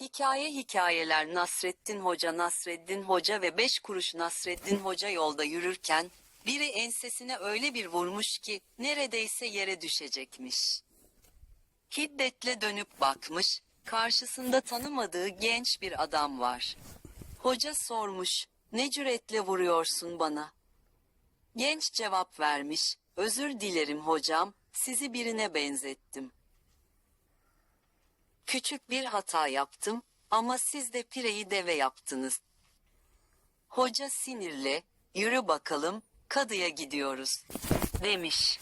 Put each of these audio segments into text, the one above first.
Hikaye hikayeler Nasreddin Hoca Nasreddin Hoca ve beş kuruş Nasreddin Hoca yolda yürürken biri ensesine öyle bir vurmuş ki neredeyse yere düşecekmiş. Hiddetle dönüp bakmış, karşısında tanımadığı genç bir adam var. Hoca sormuş, ne cüretle vuruyorsun bana? Genç cevap vermiş, özür dilerim hocam, sizi birine benzettim. Küçük bir hata yaptım ama siz de pireyi deve yaptınız. Hoca sinirle, yürü bakalım, kadıya gidiyoruz, demiş.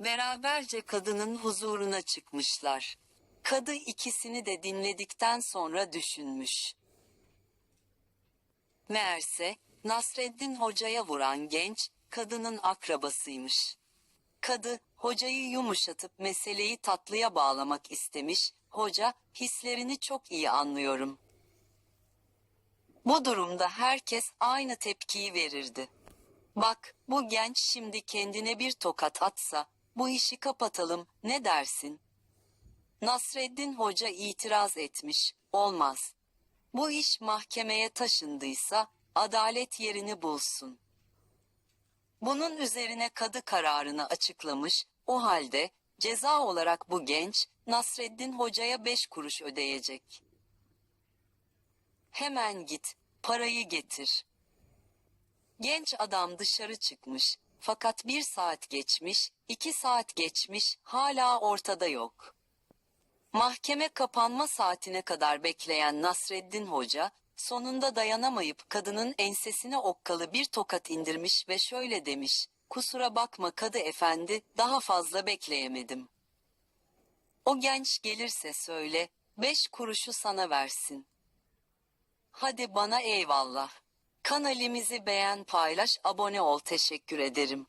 Beraberce kadının huzuruna çıkmışlar. Kadı ikisini de dinledikten sonra düşünmüş. Meğerse Nasreddin hocaya vuran genç kadının akrabasıymış. Kadı hocayı yumuşatıp meseleyi tatlıya bağlamak istemiş. Hoca hislerini çok iyi anlıyorum. Bu durumda herkes aynı tepkiyi verirdi. Bak bu genç şimdi kendine bir tokat atsa bu işi kapatalım ne dersin? Nasreddin Hoca itiraz etmiş. Olmaz. Bu iş mahkemeye taşındıysa adalet yerini bulsun. Bunun üzerine kadı kararını açıklamış. O halde ceza olarak bu genç Nasreddin Hoca'ya beş kuruş ödeyecek. Hemen git, parayı getir. Genç adam dışarı çıkmış. Fakat bir saat geçmiş, iki saat geçmiş, hala ortada yok. Mahkeme kapanma saatine kadar bekleyen Nasreddin Hoca, sonunda dayanamayıp kadının ensesine okkalı bir tokat indirmiş ve şöyle demiş, kusura bakma kadı efendi, daha fazla bekleyemedim. O genç gelirse söyle, beş kuruşu sana versin. Hadi bana eyvallah. Kanalimizi beğen paylaş abone ol teşekkür ederim.